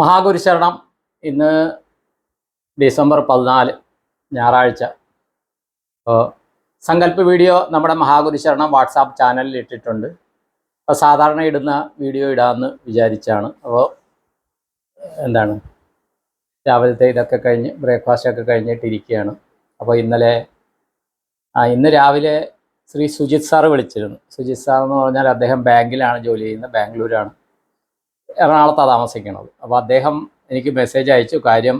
മഹാഗുരുശരണം ഇന്ന് ഡിസംബർ പതിനാല് ഞായറാഴ്ച. സങ്കല്പ വീഡിയോ നമ്മുടെ മഹാഗുരുശരണം വാട്സാപ്പ് ചാനലിൽ ഇട്ടിട്ടുണ്ട്. അപ്പോൾ സാധാരണ ഇടുന്ന വീഡിയോ ഇടാമെന്ന് വിചാരിച്ചാണ്. അപ്പോൾ എന്താണ്? രാവിലത്തെ ഇതൊക്കെ കഴിഞ്ഞ് ബ്രേക്ക്ഫാസ്റ്റ് ഒക്കെ കഴിഞ്ഞിട്ട് ഇരിക്കുകയാണ്. അപ്പോൾ ഇന്നലെ ആ ഇന്ന് രാവിലെ ശ്രീ സുജിത് സാറ് വിളിച്ചിരുന്നു. സുജിത് സാർ എന്ന് പറഞ്ഞാൽ അദ്ദേഹം ബാങ്കിലാണ് ജോലി ചെയ്യുന്നത് ബാംഗ്ലൂരാണ്. എറണാകുളത്താണ് താമസിക്കുന്നത്. അപ്പോൾ അദ്ദേഹം എനിക്ക് മെസ്സേജ് അയച്ചു കാര്യം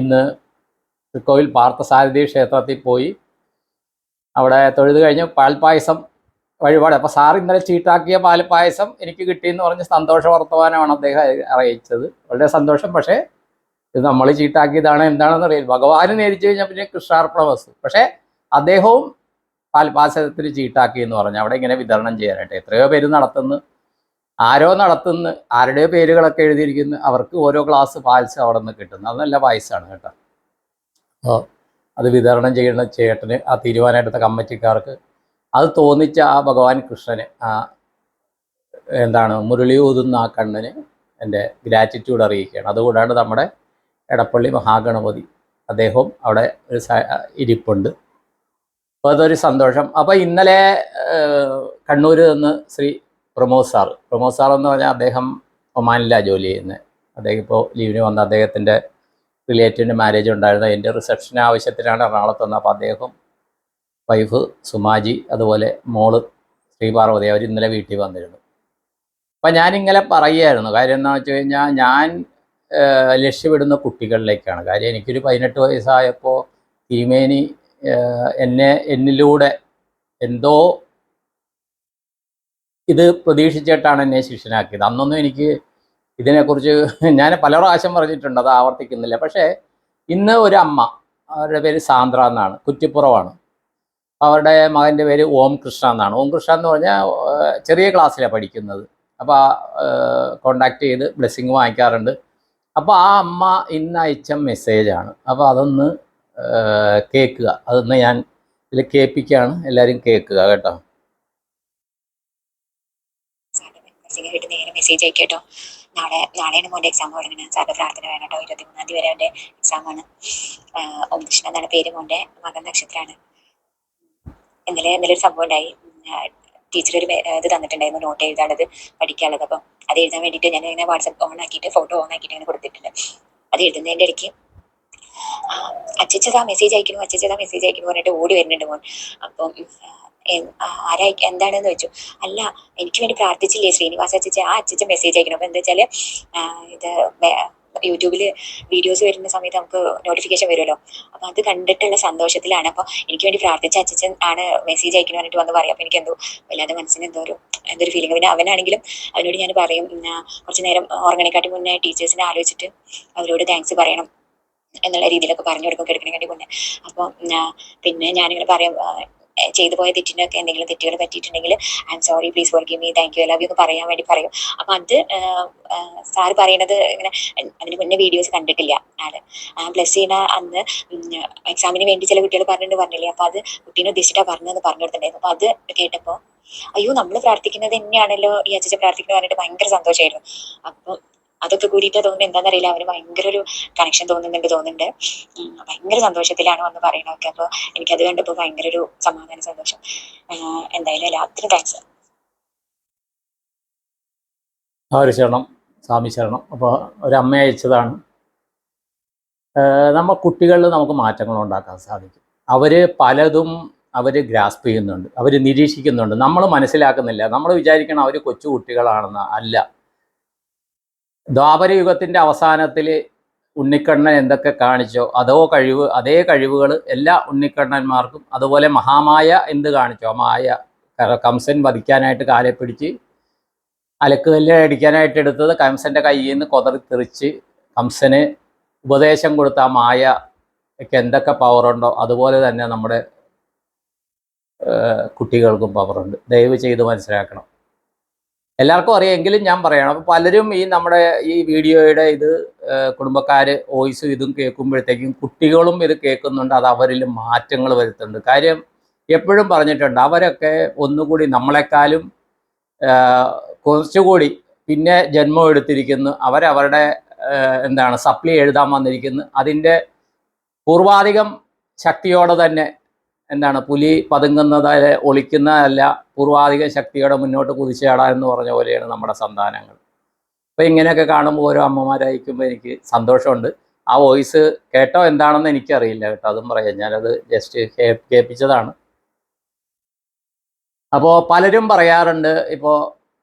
ഇന്ന് തൃക്കോവിൽ പാർത്ഥസാരഥി ക്ഷേത്രത്തിൽ പോയി. അവിടെ തൊഴുത് കഴിഞ്ഞ് പാൽപ്പായസം വഴിപാട്. അപ്പോൾ സാർ ഇന്നലെ ചീട്ടാക്കിയ പാൽപ്പായസം എനിക്ക് കിട്ടിയെന്ന് പറഞ്ഞ് സന്തോഷ വർത്തമാനമാണ് അദ്ദേഹം അറിയിച്ചത്. വളരെ സന്തോഷം. പക്ഷേ ഇത് നമ്മൾ ചീട്ടാക്കിയതാണ് എന്താണെന്ന് അറിയില്ല. ഭഗവാന് നേരിച്ചു കഴിഞ്ഞാൽ പിന്നെ കൃഷ്ണാർപ്പണ വസ്തു പക്ഷേ അദ്ദേഹവും പാൽപ്പായസത്തിൽ ചീട്ടാക്കി എന്ന് പറഞ്ഞു. അവിടെ ഇങ്ങനെ വിതരണം ചെയ്യാനായിട്ട് എത്രയോ പേര് നടത്തുന്നു. ആരോ നടത്തുന്ന ആരുടെയോ പേരുകളൊക്കെ എഴുതിയിരിക്കുന്നു അവർക്ക് ഓരോ ഗ്ലാസ് പായസം അവിടെ നിന്ന് കിട്ടുന്നു അത് നല്ല പായസമാണ് കേട്ടോ. അപ്പോൾ അത് വിതരണം ചെയ്യുന്ന ചേട്ടന് ആ തീരുമാനമെടുത്ത കമ്മിറ്റിക്കാർക്ക് അത് തോന്നിച്ച ആ ഭഗവാൻ കൃഷ്ണന് ആ എന്താണ് മുരളി ഊതുന്ന ആ കണ്ണന് എന്റെ ഗ്രാറ്റിറ്റ്യൂഡ് അറിയിക്കുകയാണ്. അതുകൂടാണ്ട് നമ്മുടെ എടപ്പള്ളി മഹാഗണപതി അദ്ദേഹം അവിടെ ഒരു ഇരിപ്പുണ്ട്. അപ്പോൾ അതൊരു സന്തോഷം. അപ്പോൾ ഇന്നലെ കണ്ണൂർ നിന്ന് ശ്രീ പ്രമോദ് സാർ പ്രമോദ് സാർ എന്ന് പറഞ്ഞാൽ അദ്ദേഹം ഒമാനിലാണ് ജോലി ചെയ്യുന്നത്. അദ്ദേഹം ഇപ്പോൾ ലീവിന് വന്ന അദ്ദേഹത്തിന്റെ റിലേറ്റീവിന്റെ മാരേജ് ഉണ്ടായിരുന്നു. അതിന്റെ റിസപ്ഷൻ ആവശ്യത്തിനാണ് എറണാകുളത്ത് വന്നത്. അപ്പോൾ അദ്ദേഹം വൈഫ് സുമാജി അതുപോലെ മോൾ ശ്രീപാർവതി അവർ ഇന്നലെ വീട്ടിൽ വന്നിരുന്നു. അപ്പം ഞാനിങ്ങനെ പറയുമായിരുന്നു കാര്യം എന്താണെന്ന് വെച്ച് കഴിഞ്ഞാൽ ഞാൻ ലക്ഷ്യമിടുന്ന കുട്ടികളിലേക്കാണ്. കാര്യം എനിക്കൊരു പതിനെട്ട് വയസ്സായപ്പോൾ തിരുമേനി എന്നെ എന്നിലൂടെ എന്തോ ഇത് പ്രതീക്ഷിച്ചിട്ടാണ് എന്നെ ശിഷ്യനാക്കിയത്. അന്നൊന്നും എനിക്ക് ഇതിനെക്കുറിച്ച് ഞാൻ പല പ്രാവശ്യം പറഞ്ഞിട്ടുണ്ട് അത് ആവർത്തിക്കുന്നില്ല. പക്ഷേ ഇന്ന് ഒരു അമ്മ അവരുടെ പേര് സാന്ദ്ര എന്നാണ് കുറ്റിപ്പുറമാണ് അവരുടെ മകന്റെ പേര് ഓം കൃഷ്ണ എന്നാണ്. ഓം കൃഷ്ണ എന്ന് പറഞ്ഞാൽ ചെറിയ ക്ലാസ്സിലാണ് പഠിക്കുന്നത്. അപ്പോൾ കോണ്ടാക്ട് ചെയ്ത് ബ്ലെസ്സിങ് വാങ്ങിക്കാറുണ്ട്. അപ്പോൾ ആ അമ്മ ഇന്ന് അയച്ച മെസ്സേജാണ് അപ്പോൾ അതൊന്ന് കേൾക്കുക. അതൊന്ന് ഞാൻ ഇതിൽ കേൾപ്പിക്കുകയാണ്. എല്ലാവരും കേൾക്കുക കേട്ടോ. മെസ്സേജ് ആയിട്ട് നേരെ മെസ്സേജ് അയക്കട്ടോ നാളെ നാളെയാണ് മോന്റെ എക്സാം തുടങ്ങുന്നത്. സാറിന്റെ പ്രാർത്ഥന വേണം കേട്ടോ. ഇരുപത്തി മൂന്നാം തീയതി വരെ അവന്റെ എക്സാം ആണ്. ഓം കൃഷ്ണ എന്നാണ് പേര് മോന്റെ. മകൻ നക്ഷത്രമാണ്. ഇന്നലെ ഇന്നലെ ഒരു സംഭവം ഉണ്ടായി. ടീച്ചർ ഒരു ഇത് തന്നിട്ടുണ്ടായിരുന്നു. നോട്ട് എഴുതാനുള്ളത് പഠിക്കാനുള്ളത്. അപ്പം അത് എഴുതാൻ വേണ്ടിയിട്ട് ഞാൻ ഇങ്ങനെ വാട്സപ്പ് ഓൺ ആക്കിയിട്ട് ഫോട്ടോ ഓൺ ആക്കിയിട്ട് ഇങ്ങനെ കൊടുത്തിട്ടുണ്ട്. അത് എഴുതുന്നതിന്റെ ഇടയ്ക്ക് അച്ഛച്ചതാ മെസ്സേജ് അയക്കുന്നു അച്ഛച്ചതാ മെസ്സേജ് അയക്കുന്നു പറഞ്ഞിട്ട് ഓടി വരുന്നുണ്ട് മോൻ. അപ്പം ആരാ എന്താണെന്ന് വെച്ചു അല്ല എനിക്ക് വേണ്ടി പ്രാർത്ഥിച്ചില്ലേ ശ്രീനിവാസ അച്ഛൻ ആ അച്ഛൻ മെസ്സേജ് അയക്കണം. അപ്പൊ എന്താ വെച്ചാൽ ഇത് യൂട്യൂബിൽ വീഡിയോസ് വരുന്ന സമയത്ത് നമുക്ക് നോട്ടിഫിക്കേഷൻ വരുമല്ലോ. അപ്പൊ അത് കണ്ടിട്ടുള്ള സന്തോഷത്തിലാണ്. അപ്പൊ എനിക്ക് വേണ്ടി പ്രാർത്ഥിച്ച അച്ഛൻ ആണ് മെസ്സേജ് അയക്കണം പറഞ്ഞിട്ട് വന്ന് പറയാം. അപ്പൊ എനിക്ക് എന്തോ വല്ലാതെ മനസ്സിന് എന്തോ ഒരു എന്തൊരു ഫീലിംഗ് പിന്നെ അവനാണെങ്കിലും അവനോട് ഞാൻ പറയും കുറച്ച് നേരം ഉറങ്ങണേക്കാട്ടി മുന്നേ ടീച്ചേഴ്സിനെ ആലോചിച്ചിട്ട് അവരോട് താങ്ക്സ് പറയണം എന്നുള്ള രീതിയിലൊക്കെ പറഞ്ഞു കൊടുക്കും കിടക്കണേക്കാട്ടി മുന്നേ. അപ്പോൾ പിന്നെ ഞാനിങ്ങനെ പറയും ചെയ്തു പോയ തെറ്റിനൊക്കെ എന്തെങ്കിലും തെറ്റുകൾ പറ്റിയിട്ടുണ്ടെങ്കിൽ I'm sorry please forgive me thank you love you ഒക്കെ പറയാൻ വേണ്ടി പറയും. അപ്പൊ അത് സാർ പറയണത് ഇങ്ങനെ അതിന് മുന്നേ വീഡിയോസ് കണ്ടിട്ടില്ല ആൾ. പ്ലസ് ചെയ്യുന്ന അന്ന് എക്സാമിന് വേണ്ടി ചില കുട്ടികൾ പറഞ്ഞിട്ട് പറഞ്ഞില്ലേ? അപ്പൊ അത് കുട്ടീനെ ഉദ്ദേശിച്ചിട്ടാ പറഞ്ഞതെന്ന് പറഞ്ഞു കൊടുത്തിട്ടുണ്ടായിരുന്നു. അപ്പൊ അത് കേട്ടപ്പോ അയ്യോ നമ്മൾ പ്രാർത്ഥിക്കുന്നത് തന്നെയാണല്ലോ ഈ അച്ഛൻ പ്രാർത്ഥിക്കുന്നത് പറഞ്ഞിട്ട് ഭയങ്കര സന്തോഷമായിരുന്നു അപ്പൊ അതൊക്കെ കൂടിയിട്ട് തോന്നുന്നു എന്താണെന്നറിയില്ല അവന് ഭയങ്കര ഒരു കണക്ഷൻ തോന്നുന്നുണ്ട്. തോന്നുന്നുണ്ട് ഭയങ്കര സന്തോഷത്തിലാണ് വന്ന് പറയണതൊക്കെ. അപ്പൊ എനിക്കത് കണ്ടപ്പോൾ ഭയങ്കര ഒരു സമാധാന സന്തോഷം. എന്തായാലും എല്ലാത്തിനും താങ്ക്സ് ഒരു ശരണം സ്വാമി ശരണം അപ്പോൾ ഒരമ്മ അയച്ചതാണ്. നമ്മൾ നമ്മ കുട്ടികളിൽ നമുക്ക് മാറ്റങ്ങൾ ഉണ്ടാക്കാൻ സാധിക്കും. അവർ പലതും അവർ ഗ്രാസ്പ് ചെയ്യുന്നുണ്ട്. അവർ നിരീക്ഷിക്കുന്നുണ്ട്. നമ്മൾ മനസ്സിലാക്കുന്നില്ല. നമ്മൾ വിചാരിക്കണം അവർ കൊച്ചു കുട്ടികളാണെന്ന് അല്ല. ദ്വാപരയുഗത്തിന്റെ അവസാനത്തിൽ ഉണ്ണിക്കണ്ണൻ എന്തൊക്കെ കാണിച്ചോ അതോ കഴിവ് അതേ കഴിവുകൾ എല്ലാ ഉണ്ണിക്കണ്ണന്മാർക്കും അതുപോലെ മഹാമായ എന്ത് കാണിച്ചോ? മായ കംസൻ വധിക്കാനായിട്ട് കാലെ പിടിച്ച് അലക്കുകല്ല് അടിക്കാനായിട്ട് എടുത്തത് കംസന്റെ കയ്യിൽ നിന്ന് കൊതറി തെറിച്ച് കംസന് ഉപദേശം കൊടുത്ത ആ മായ ഒക്കെ എന്തൊക്കെ പവറുണ്ടോ അതുപോലെ തന്നെ നമ്മുടെ കുട്ടികൾക്കും പവറുണ്ട് ദയവ് ചെയ്ത് മനസ്സിലാക്കണം. എല്ലാവർക്കും അറിയാമെങ്കിലും ഞാൻ പറയണം. അപ്പോൾ പലരും ഈ നമ്മുടെ ഈ വീഡിയോയുടെ ഇത് കുടുംബക്കാർ വോയിസും ഇതും കേൾക്കുമ്പോഴത്തേക്കും കുട്ടികളും ഇത് കേൾക്കുന്നുണ്ട്. അത് അവരിൽ മാറ്റങ്ങൾ വരുത്തുന്നുണ്ട്. കാര്യം എപ്പോഴും പറഞ്ഞിട്ടുണ്ട് അവരൊക്കെ ഒന്നുകൂടി നമ്മളെക്കാളും കുറച്ചുകൂടി പിന്നെ ജന്മം എടുത്തിരിക്കുന്നു. അവരവരുടെ എന്താണ് സപ്ലി എഴുതാൻ വന്നിരിക്കുന്നു. അതിന്റെ പൂർവാധികം ശക്തിയോടെ തന്നെ എന്താണ് പുലി പതുങ്ങുന്നത് ഒളിക്കുന്നതല്ല പൂർവാധിക ശക്തിയോടെ മുന്നോട്ട് കുതിച്ചാടാ എന്ന് പറഞ്ഞ പോലെയാണ് നമ്മുടെ സന്താനങ്ങൾ. അപ്പോൾ ഇങ്ങനെയൊക്കെ കാണുമ്പോൾ ഓരോ അമ്മമാരായിരിക്കുമ്പോൾ എനിക്ക് സന്തോഷമുണ്ട്. ആ വോയിസ് കേട്ടോ എന്താണെന്ന് എനിക്കറിയില്ല കേട്ടോ അതും പറയാം. ഞാനത് ജസ്റ്റ് കേൾപ്പിച്ചതാണ്. അപ്പോൾ പലരും പറയാറുണ്ട് ഇപ്പോൾ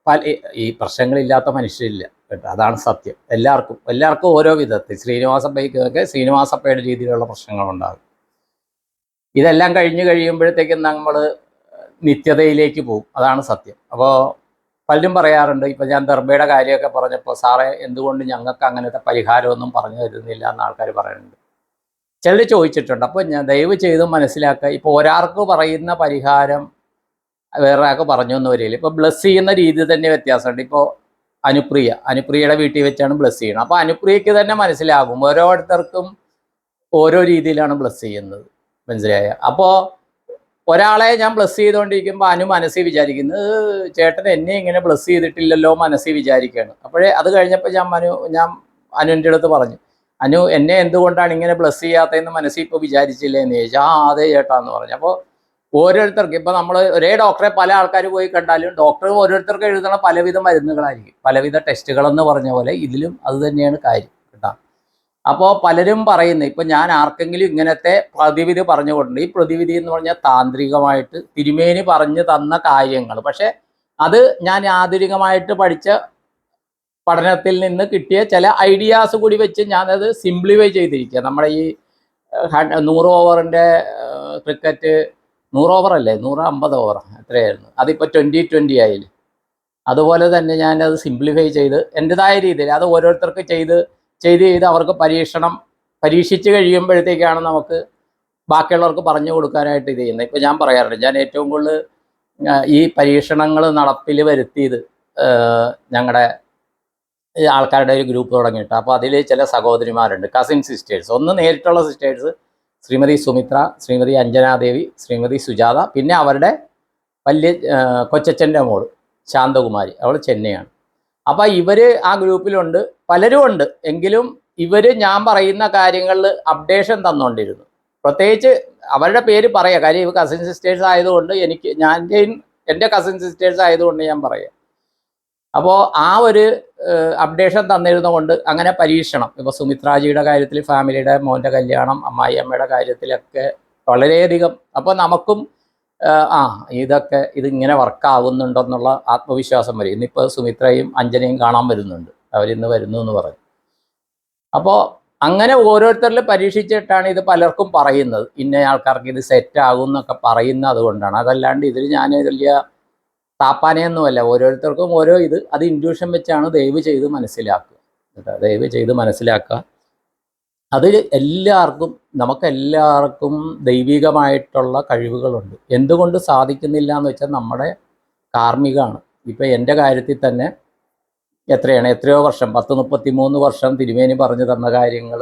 പല ഈ പ്രശ്നങ്ങളില്ലാത്ത മനുഷ്യരില്ല കേട്ടോ അതാണ് സത്യം. എല്ലാവർക്കും എല്ലാവർക്കും ഓരോ വിധത്തിൽ. ശ്രീനിവാസപ്പയ്ക്കൊക്കെ ശ്രീനിവാസപ്പയുടെ രീതിയിലുള്ള പ്രശ്നങ്ങളുണ്ടാകും. ഇതെല്ലാം കഴിഞ്ഞു കഴിയുമ്പോഴത്തേക്കും നമ്മൾ നിത്യതയിലേക്ക് പോകും. അതാണ് സത്യം. അപ്പോൾ പലരും പറയാറുണ്ട് ഇപ്പം ഞാൻ ദർബയുടെ കാര്യമൊക്കെ പറഞ്ഞപ്പോൾ സാറേ എന്തുകൊണ്ട് ഞങ്ങൾക്ക് അങ്ങനത്തെ പരിഹാരമൊന്നും പറഞ്ഞു തരുന്നില്ല എന്ന് ആൾക്കാർ പറയുന്നുണ്ട്. ചിലർ ചോദിച്ചിട്ടുണ്ട്. അപ്പോൾ ഞാൻ ദയവ് ചെയ്ത് മനസ്സിലാക്കുക ഇപ്പോൾ ഒരാൾക്ക് പറയുന്ന പരിഹാരം വേറെ ആൾക്ക് പറഞ്ഞു എന്ന് വരില്ല ഇപ്പോൾ ബ്ലസ് ചെയ്യുന്ന രീതി തന്നെ വ്യത്യാസമുണ്ട്. ഇപ്പോൾ അനുപ്രിയ അനുപ്രിയയുടെ വീട്ടിൽ വെച്ചാണ് ബ്ലസ് ചെയ്യുന്നത്. അപ്പോൾ അനുപ്രിയയ്ക്ക് തന്നെ മനസ്സിലാകും. ഓരോരുത്തർക്കും ഓരോ രീതിയിലാണ് ബ്ലസ് ചെയ്യുന്നത്. മനസ്സിലായ? അപ്പോൾ ഒരാളെ ഞാൻ ബ്ലസ് ചെയ്തുകൊണ്ടിരിക്കുമ്പോൾ അനു മനസ്സിൽ വിചാരിക്കുന്നത് "ഏഹ്, ചേട്ടൻ എന്നെ ഇങ്ങനെ ബ്ലസ് ചെയ്തിട്ടില്ലല്ലോ മനസ്സിൽ വിചാരിക്കുകയാണ് അപ്പോഴേ അത് കഴിഞ്ഞപ്പോൾ ഞാൻ മനു ഞാൻ അനുവിന്റെ അടുത്ത് പറഞ്ഞു അനു എന്നെ എന്തുകൊണ്ടാണ് ഇങ്ങനെ ബ്ലസ് ചെയ്യാത്തതെന്ന് മനസ്സിൽ ഇപ്പോൾ വിചാരിച്ചില്ലേ എന്ന് ചോദിച്ചു. ആ അതെ ചേട്ടാന്ന് പറഞ്ഞു. അപ്പോൾ ഓരോരുത്തർക്ക് ഇപ്പൊ നമ്മൾ ഒരേ ഡോക്ടറെ പല ആൾക്കാർ പോയി കണ്ടാലും ഡോക്ടർ ഓരോരുത്തർക്ക് എഴുതണ പലവിധ മരുന്നുകളായിരിക്കും. പലവിധ ടെസ്റ്റുകളെന്ന് പറഞ്ഞ പോലെ ഇതിലും അത് തന്നെയാണ് കാര്യം. അപ്പോൾ പലരും പറയുന്നു ഇപ്പം ഞാൻ ആർക്കെങ്കിലും ഇങ്ങനത്തെ പ്രതിവിധി പറഞ്ഞുകൊണ്ടുണ്ട് ഈ പ്രതിവിധി എന്ന് പറഞ്ഞാൽ താന്ത്രികമായിട്ട് തിരുമേനി പറഞ്ഞു തന്ന കാര്യങ്ങൾ. പക്ഷേ അത് ഞാൻ ആധുനികമായിട്ട് പഠിച്ച പഠനത്തിൽ നിന്ന് കിട്ടിയ ചില ഐഡിയാസ് കൂടി വെച്ച് ഞാനത് സിംപ്ലിഫൈ ചെയ്തിരിക്കുക നമ്മുടെ ഈ നൂറ് ഓവറിന്റെ ക്രിക്കറ്റ് നൂറ് ഓവർ അല്ലേ? നൂറ് അമ്പത് ഓവർ എത്രയായിരുന്നു അതിപ്പോൾ ട്വന്റി ട്വന്റി ആയില്ലേ? അതുപോലെ തന്നെ ഞാനത് സിംപ്ലിഫൈ ചെയ്ത് എന്റെതായ രീതിയിൽ അത് ഓരോരുത്തർക്ക് ചെയ്ത് ചെയ്ത് ചെയ്ത് അവർക്ക് പരീക്ഷണം പരീക്ഷിച്ച് കഴിയുമ്പോഴത്തേക്കാണ് നമുക്ക് ബാക്കിയുള്ളവർക്ക് പറഞ്ഞു കൊടുക്കാനായിട്ട് ഇത് ചെയ്യുന്നത്. ഇപ്പോൾ ഞാൻ പറയാറുണ്ട് ഞാൻ ഏറ്റവും കൂടുതൽ ഈ പരീക്ഷണങ്ങൾ നടപ്പിൽ വരുത്തിയത് ഞങ്ങളുടെ ആൾക്കാരുടെ ഒരു ഗ്രൂപ്പ് തുടങ്ങിയിട്ട്. അപ്പോൾ അതിൽ ചില സഹോദരിമാരുണ്ട് കസിൻ സിസ്റ്റേഴ്സ് ഒന്ന് നേരിട്ടുള്ള സിസ്റ്റേഴ്സ് ശ്രീമതി സുമിത്ര ശ്രീമതി അഞ്ജനാദേവി ശ്രീമതി സുജാത പിന്നെ അവരുടെ വലിയ കൊച്ചച്ഛന്റെ മോൾ ശാന്തകുമാരി. അവൾ ചെന്നൈയാണ്. അപ്പോൾ ഇവർ ആ ഗ്രൂപ്പിലുണ്ട് പലരും ഉണ്ട്. എങ്കിലും ഇവർ ഞാൻ പറയുന്ന കാര്യങ്ങളിൽ അപ്ഡേഷൻ തന്നുകൊണ്ടിരുന്നു പ്രത്യേകിച്ച് അവരുടെ പേര് പറയാം. കാര്യം ഇവ കസിൻ സിസ്റ്റേഴ്സ് ആയതുകൊണ്ട് എനിക്ക് ഞാൻ എന്റെ കസിൻ സിസ്റ്റേഴ്സ് ആയതുകൊണ്ട് ഞാൻ പറയാം. അപ്പോൾ ആ ഒരു അപ്ഡേഷൻ തന്നിരുന്നതുകൊണ്ട് അങ്ങനെ പരീക്ഷണം. ഇപ്പോൾ സുമിത്രാജിയുടെ കാര്യത്തിൽ ഫാമിലിയുടെ മോന്റെ കല്യാണം അമ്മായി അമ്മയുടെ കാര്യത്തിലൊക്കെ വളരെയധികം അപ്പോൾ നമുക്കും ആ, ഇതൊക്കെ ഇതിങ്ങനെ വർക്കാവുന്നുണ്ടെന്നുള്ള ആത്മവിശ്വാസം വരും. ഇന്നിപ്പോൾ സുമിത്രയും അഞ്ജനയും കാണാൻ വരുന്നുണ്ട്. അവരിന്ന് വരുന്നു എന്ന് പറഞ്ഞു. അപ്പോൾ അങ്ങനെ ഓരോരുത്തരിൽ പരീക്ഷിച്ചിട്ടാണ് ഇത് പലർക്കും പറയുന്നത്. ഇന്ന ആൾക്കാർക്ക് ഇത് സെറ്റ് ആകും എന്നൊക്കെ പറയുന്നത് അതുകൊണ്ടാണ് അതല്ലാണ്ട് ഇതിൽ ഞാൻ വലിയ താപ്പാനയൊന്നുമല്ല ഓരോരുത്തർക്കും ഓരോ ഇത് അത് ഇൻഡ്യൂഷൻ വെച്ചാണ് ദയവ് ചെയ്ത് മനസ്സിലാക്കുക. ദയവ് ചെയ്ത് മനസ്സിലാക്കുക. അതിൽ എല്ലാവർക്കും നമുക്കെല്ലാവർക്കും ദൈവികമായിട്ടുള്ള കഴിവുകളുണ്ട്. എന്തുകൊണ്ട് സാധിക്കുന്നില്ല എന്ന് വെച്ചാൽ നമ്മുടെ കാർമ്മികമാണ് ഇപ്പം എന്റെ കാര്യത്തിൽ തന്നെ എത്രയാണ് എത്രയോ വർഷം പത്ത് മുപ്പത്തി മൂന്ന് വർഷം തിരുമേനി പറഞ്ഞു തന്ന കാര്യങ്ങൾ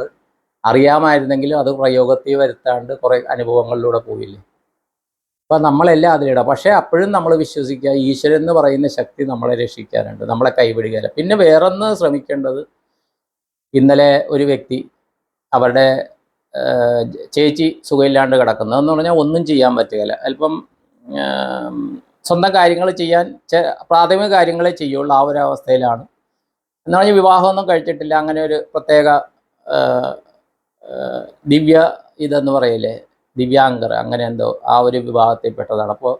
അറിയാമായിരുന്നെങ്കിലും അത് പ്രയോഗത്തിൽ വരുത്താണ്ട് കുറേ അനുഭവങ്ങളിലൂടെ പോയില്ലേ? അപ്പം നമ്മളെല്ലാം അതിലിടാം. പക്ഷേ അപ്പോഴും നമ്മൾ വിശ്വസിക്കുക ഈശ്വരൻ എന്ന് പറയുന്ന ശക്തി നമ്മളെ രക്ഷിക്കാനുണ്ട് നമ്മളെ കൈവിടുകയില്ല പിന്നെ വേറൊന്ന് ശ്രമിക്കേണ്ടത് ഇന്നലെ ഒരു വ്യക്തി അവരുടെ ചേച്ചി സുഖമില്ലാണ്ട് കിടക്കുന്നത് എന്ന് പറഞ്ഞാൽ ഒന്നും ചെയ്യാൻ പറ്റുകയില്ല. അല്പം സ്വന്തം കാര്യങ്ങൾ ചെയ്യാൻ പ്രാഥമിക കാര്യങ്ങളെ ചെയ്യുള്ളൂ ആ ഒരു അവസ്ഥയിലാണ്. എന്ന് പറഞ്ഞാൽ വിവാഹമൊന്നും കഴിച്ചിട്ടില്ല. അങ്ങനെ ഒരു പ്രത്യേക ദിവ്യ ഇതെന്ന് പറയില്ലേ? ദിവ്യാങ്കർ അങ്ങനെ എന്തോ ആ ഒരു വിവാഹത്തിൽ പെട്ടതാണ്. അപ്പോൾ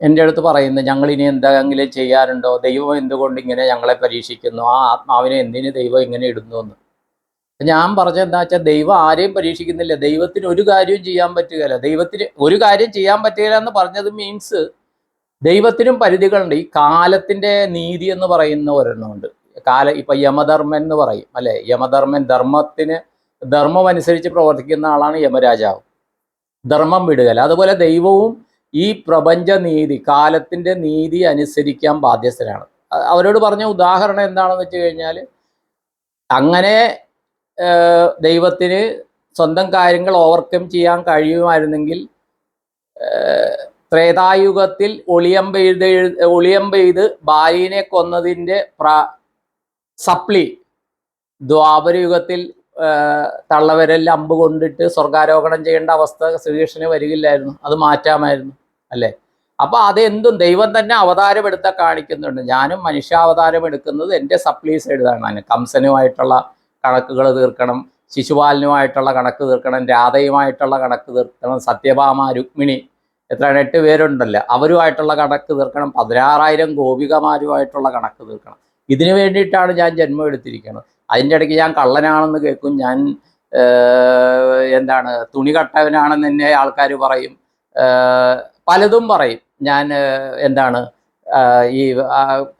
എന്റെ അടുത്ത് പറയുന്നത് ഞങ്ങൾ ഇനി എന്തെങ്കിലും ചെയ്യാറുണ്ടോ? ദൈവം എന്തുകൊണ്ട് ഇങ്ങനെ ഞങ്ങളെ പരീക്ഷിക്കുന്നു? ആ ആത്മാവിനെ എന്തിന് ദൈവം ഇങ്ങനെ ഇടുന്നു? എന്ന്. ഞാൻ പറഞ്ഞത് എന്താ വെച്ചാൽ ദൈവം ആരെയും പരീക്ഷിക്കുന്നില്ല. ദൈവത്തിന് ഒരു കാര്യവും ചെയ്യാൻ പറ്റുകയില്ല. ദൈവത്തിന് ഒരു കാര്യം ചെയ്യാൻ പറ്റുകയില്ല എന്ന് പറഞ്ഞത് മീൻസ് ദൈവത്തിനും പരിധികളുണ്ട്. ഈ കാലത്തിന്റെ നീതി എന്ന് പറയുന്ന ഒരെണ്ണമുണ്ട് കാല ഇപ്പൊ യമധർമ്മൻ എന്ന് പറയും അല്ലെ? യമധർമ്മൻ ധർമ്മത്തിന് ധർമ്മം അനുസരിച്ച് പ്രവർത്തിക്കുന്ന ആളാണ് യമരാജാവ്. ധർമ്മം വിടുകയില്ല. അതുപോലെ ദൈവവും ഈ പ്രപഞ്ച നീതി കാലത്തിന്റെ നീതി അനുസരിക്കാൻ ബാധ്യസ്ഥരാണ്. അവരോട് പറഞ്ഞ ഉദാഹരണം എന്താണെന്ന് വെച്ച് കഴിഞ്ഞാൽ അങ്ങനെ ദൈവത്തിന് സ്വന്തം കാര്യങ്ങൾ ഓവർകം ചെയ്യാൻ കഴിയുമായിരുന്നെങ്കിൽ ത്രേതായുഗത്തിൽ ഒളിയമ്പെയ്ത് ഒളിയമ്പെയ്ത് ബാലിനെ കൊന്നതിന്റെ പ്ര സപ്ലി ദ്വാപരയുഗത്തിൽ തള്ളവരൽ അമ്പ് കൊണ്ടിട്ട് സ്വർഗാരോഹണം ചെയ്യേണ്ട അവസ്ഥ ശ്രീകൃഷ്ണന് വരികില്ലായിരുന്നു അത് മാറ്റാമായിരുന്നു അല്ലേ? അപ്പൊ അതെന്തും ദൈവം തന്നെ അവതാരം എടുത്ത കാണിക്കുന്നുണ്ട്. ഞാനും മനുഷ്യാവതാരം എടുക്കുന്നത് എന്റെ സപ്ലീസ് എഴുതാണ് കംസനുമായിട്ടുള്ള കണക്കുകൾ തീർക്കണം ശിശുപാലനുമായിട്ടുള്ള കണക്ക് തീർക്കണം രാധയുമായിട്ടുള്ള കണക്ക് തീർക്കണം സത്യഭാമ രുക്മിണി എത്രയാണ്? എട്ട് പേരുണ്ടല്ലോ. അവരുമായിട്ടുള്ള കണക്ക് തീർക്കണം പതിനാറായിരം ഗോപികമാരുമായിട്ടുള്ള കണക്ക് തീർക്കണം. ഇതിനു വേണ്ടിയിട്ടാണ് ഞാൻ ജന്മം എടുത്തിരിക്കുന്നത്. അതിന്റെ ഇടയ്ക്ക് ഞാൻ കള്ളനാണെന്ന് കേൾക്കും. ഞാൻ എന്താണ് തുണി കട്ടവനാണെന്ന് എന്നെ ആൾക്കാർ പറയും. പലതും പറയും. ഞാൻ എന്താണ് ഈ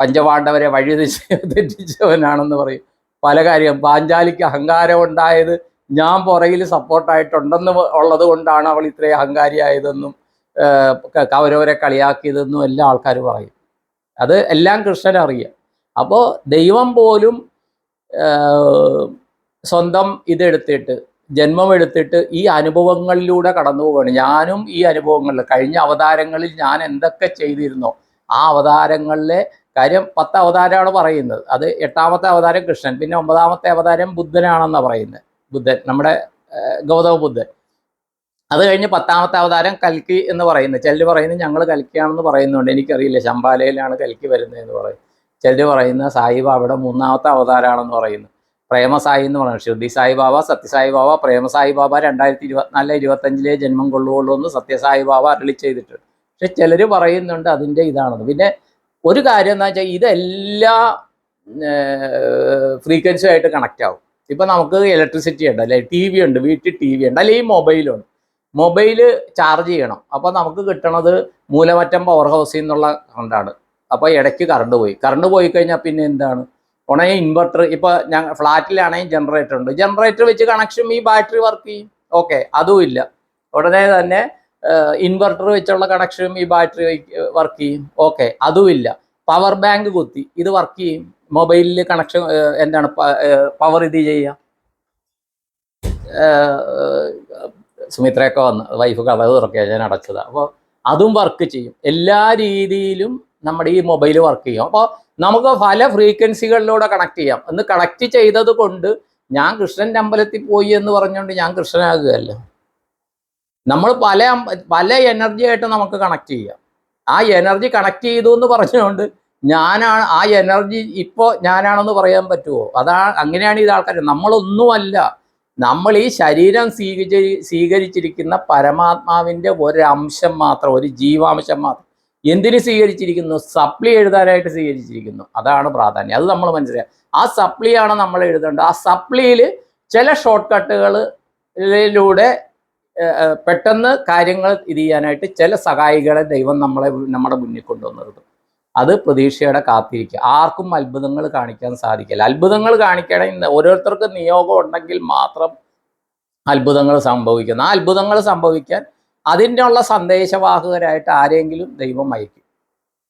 പഞ്ചപാണ്ഡവരെ വഴി തെറ്റി- തെറ്റിച്ചവനാണെന്ന് പറയും. പല കാര്യം. പാഞ്ചാലിക്ക് അഹങ്കാരം ഉണ്ടായത് ഞാൻ പുറകിൽ സപ്പോർട്ടായിട്ടുണ്ടെന്ന് ഉള്ളത് കൊണ്ടാണ് അവൾ ഇത്രയും അഹങ്കാരിയായതെന്നും കൗരവരെ കളിയാക്കിയതെന്നും എല്ലാ ആൾക്കാർ പറയും. അത് എല്ലാം കൃഷ്ണൻ അറിയാം. അപ്പോൾ ദൈവം പോലും സ്വന്തം ഇതെടുത്തിട്ട് ജന്മം എടുത്തിട്ട് ഈ അനുഭവങ്ങളിലൂടെ കടന്നു പോവുകയാണ്. ഞാനും ഈ അനുഭവങ്ങളിൽ കഴിഞ്ഞ അവതാരങ്ങളിൽ ഞാൻ എന്തൊക്കെ ചെയ്തിരുന്നോ ആ അവതാരങ്ങളിലെ കാര്യം പത്ത് അവതാരമാണ് പറയുന്നത്. അത് എട്ടാമത്തെ അവതാരം കൃഷ്ണൻ പിന്നെ ഒമ്പതാമത്തെ അവതാരം ബുദ്ധനാണെന്നാണ് പറയുന്നത്. ബുദ്ധൻ നമ്മുടെ ഗൗതമ ബുദ്ധൻ. അത് കഴിഞ്ഞ് പത്താമത്തെ അവതാരം കൽക്കി എന്ന് പറയുന്നത്. ചിലർ പറയുന്നത് ഞങ്ങൾ കൽക്കിയാണെന്ന് പറയുന്നുണ്ട്. എനിക്കറിയില്ല ശമ്പാലയിലാണ് കൽക്കി വരുന്നത് എന്ന് പറയും ചിലർ പറയുന്ന സായിബാബയുടെ മൂന്നാമത്തെ അവതാരമാണെന്ന് പറയുന്നു പ്രേമസായി എന്ന് പറയുന്നത്. ഷിർദി സായിബാബ സത്യസായി ബാബ പ്രേമസായി ബാബ രണ്ടായിരത്തി ഇരുപത്തിനാലിലെ ഇരുപത്തഞ്ചിലെ ജന്മം കൊള്ളുകൊള്ളൂ എന്ന് സത്യസായി ബാബ അരളി ചെയ്തിട്ടുണ്ട്. പക്ഷെ ചിലർ പറയുന്നുണ്ട് അതിന്റെ ഇതാണെന്ന്. പിന്നെ ഒരു കാര്യം എന്താ വെച്ചാൽ ഇതെല്ലാ ഫ്രീക്വൻസി ആയിട്ട് കണക്റ്റ് ആവും. ഇപ്പം നമുക്ക് ഇലക്ട്രിസിറ്റി ഉണ്ട് അല്ലെ? ടി വി ഉണ്ട് വീട്ടിൽ ടി വി ഉണ്ട് അല്ലെങ്കിൽ മൊബൈലുണ്ട് മൊബൈൽ ചാർജ് ചെയ്യണം. അപ്പോൾ നമുക്ക് കിട്ടണത് മൂലമറ്റം പവർ ഹൗസിൽ നിന്നുള്ള കറണ്ടാണ് അപ്പോൾ ഇടയ്ക്ക് കറണ്ട് പോയി. കറണ്ട് പോയി കഴിഞ്ഞാൽ പിന്നെ എന്താണ്? ഉണങ്ങി ഇൻവെർട്ടർ ഇപ്പോൾ ഞങ്ങൾ ഫ്ലാറ്റിലാണെങ്കിൽ ജനറേറ്റർ ഉണ്ട്. ജനറേറ്റർ വെച്ച് കണക്ഷൻ ഈ ബാറ്ററി വർക്ക് ചെയ്യും. ഓക്കെ അതും ഇല്ല. ഉടനെ തന്നെ ഇൻവെർട്ടർ വെച്ചുള്ള കണക്ഷനും ഈ ബാറ്ററി വർക്ക് ചെയ്യും. ഓക്കെ. അതുമില്ല. പവർ ബാങ്ക് കുത്തി. ഇത് വർക്ക് ചെയ്യും. മൊബൈലിൽ കണക്ഷൻ എന്താണ് പവർ ഇത് ചെയ്യുക സുമിത്രയൊക്കെ വന്ന് വൈഫ് കഥ തുറക്കുക ഞാൻ അടച്ചതാണ് അപ്പോൾ അതും വർക്ക് ചെയ്യും. എല്ലാ രീതിയിലും നമ്മുടെ ഈ മൊബൈൽ വർക്ക് ചെയ്യും. അപ്പോൾ നമുക്ക് പല ഫ്രീക്വൻസികളിലൂടെ കണക്ട് ചെയ്യാം. എന്ന് കണക്ട് ചെയ്തത് കൊണ്ട് ഞാൻ കൃഷ്ണന്റെ അമ്പലത്തിൽ പോയി എന്ന് പറഞ്ഞുകൊണ്ട് ഞാൻ കൃഷ്ണനാകുകയല്ല. നമ്മൾ പല പല എനർജി ആയിട്ട് നമുക്ക് കണക്ട് ചെയ്യാം. ആ എനർജി കണക്ട് ചെയ്തു എന്ന് പറഞ്ഞുകൊണ്ട് ഞാനാണ് ആ എനർജി ഇപ്പോൾ ഞാനാണെന്ന് പറയാൻ പറ്റുമോ അതാ അങ്ങനെയാണ് ഇത് ആൾക്കാർ നമ്മളൊന്നുമല്ല. നമ്മൾ ഈ ശരീരം സ്വീകരിച്ച് സ്വീകരിച്ചിരിക്കുന്ന പരമാത്മാവിന്റെ ഒരംശം മാത്രം ഒരു ജീവാംശം മാത്രം എന്തിന് സ്വീകരിച്ചിരിക്കുന്നു? സപ്ലി എഴുതാനായിട്ട് സ്വീകരിച്ചിരിക്കുന്നു. അതാണ് പ്രാധാന്യം. അത് നമ്മൾ മനസ്സിലാക്കുക ആ സപ്ലിയാണ് നമ്മൾ എഴുതേണ്ടത്. ആ സപ്ലിയിൽ ചില ഷോർട്ട് കട്ടുകളിലൂടെ പെട്ടെന്ന് കാര്യങ്ങൾ ഇത് ചെയ്യാനായിട്ട് ചില സഹായികളെ ദൈവം നമ്മളെ നമ്മുടെ മുന്നിൽ കൊണ്ടുവന്നിരുന്നു അത് പ്രതീക്ഷയുടെ കാത്തിരിക്കുക. ആർക്കും അത്ഭുതങ്ങൾ കാണിക്കാൻ സാധിക്കില്ല. അത്ഭുതങ്ങൾ കാണിക്കണമെങ്കിൽ ഓരോരുത്തർക്ക് നിയോഗം ഉണ്ടെങ്കിൽ മാത്രം അത്ഭുതങ്ങൾ സംഭവിക്കുന്നു. ആ അത്ഭുതങ്ങൾ സംഭവിക്കാൻ ഉള്ള സന്ദേശവാഹകരായിട്ട് ആരെങ്കിലും ദൈവം അയക്കും.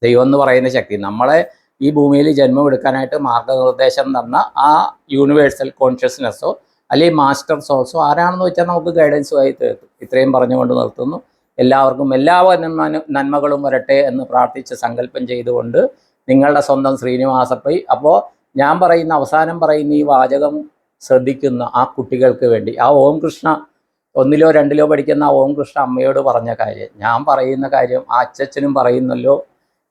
ദൈവം എന്ന് പറയുന്ന ശക്തി. നമ്മളെ ഈ ഭൂമിയിൽ ജന്മം എടുക്കാനായിട്ട് മാർഗനിർദ്ദേശം തന്ന ആ യൂണിവേഴ്സൽ കോൺഷ്യസ്നെസ്സോ അല്ലെങ്കിൽ മാസ്റ്റർ സോൾസോ ആരാണെന്ന് വെച്ചാൽ നമുക്ക് ഗൈഡൻസുമായി തീർക്കും ഇത്രയും പറഞ്ഞുകൊണ്ട് നിർത്തുന്നു. എല്ലാവർക്കും എല്ലാ നന്മ നന്മകളും വരട്ടെ എന്ന് പ്രാർത്ഥിച്ച് സങ്കല്പം ചെയ്തുകൊണ്ട് നിങ്ങളുടെ സ്വന്തം ശ്രീനിവാസപ്പൈ. അപ്പോൾ ഞാൻ പറയുന്ന അവസാനം പറയുന്ന ഈ വാചകം ശ്രദ്ധിക്കുന്ന ആ കുട്ടികൾക്ക് വേണ്ടി. ആ ഓം കൃഷ്ണ ഒന്നിലോ രണ്ടിലോ പഠിക്കുന്ന ആ ഓം കൃഷ്ണ അമ്മയോട് പറഞ്ഞ കാര്യം. ഞാൻ പറയുന്ന കാര്യം ആ അച്ചനും പറയുന്നല്ലോ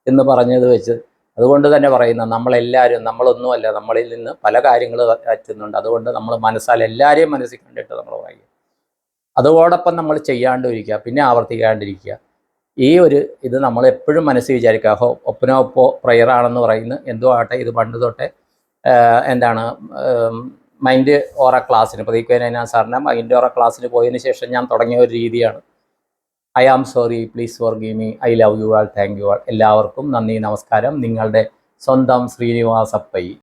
എന്ന് പറഞ്ഞത് വെച്ച് അതുകൊണ്ട് തന്നെ പറയുന്ന നമ്മളെല്ലാവരും നമ്മളൊന്നുമല്ല നമ്മളിൽ നിന്ന് പല കാര്യങ്ങൾ പറ്റുന്നുണ്ട്. അതുകൊണ്ട് നമ്മൾ മനസ്സാൽ എല്ലാവരെയും മനസ്സിൽ കണ്ടിട്ട് നമ്മൾ വായിക്കുക. അതോടൊപ്പം നമ്മൾ ചെയ്യാണ്ടിരിക്കുക പിന്നെ ആവർത്തിക്കാണ്ടിരിക്കുക. ഈ ഒരു ഇത് നമ്മൾ എപ്പോഴും മനസ്സിൽ വിചാരിക്കുക ഹോ ഒപ്പനോ ഒപ്പോ പ്രയർ ആണെന്ന് പറയുന്നത് എന്തോ ആട്ടെ ഇത് പണ്ട് തൊട്ടേ എന്താണ് മൈൻഡ് ഓറ ക്ലാസ്സിന് പ്രദീപ് സാറിന്റെ മൈൻഡ് ഓറ ക്ലാസ്സിന് പോയതിന് ശേഷം ഞാൻ തുടങ്ങിയ ഒരു രീതിയാണ്. I am sorry please forgive me I love you all thank you all. എല്ലാവർക്കും നന്ദി നമസ്കാരം. നിങ്ങളുടെ സ്വന്തം ശ്രീനിവാസപ്പൈ.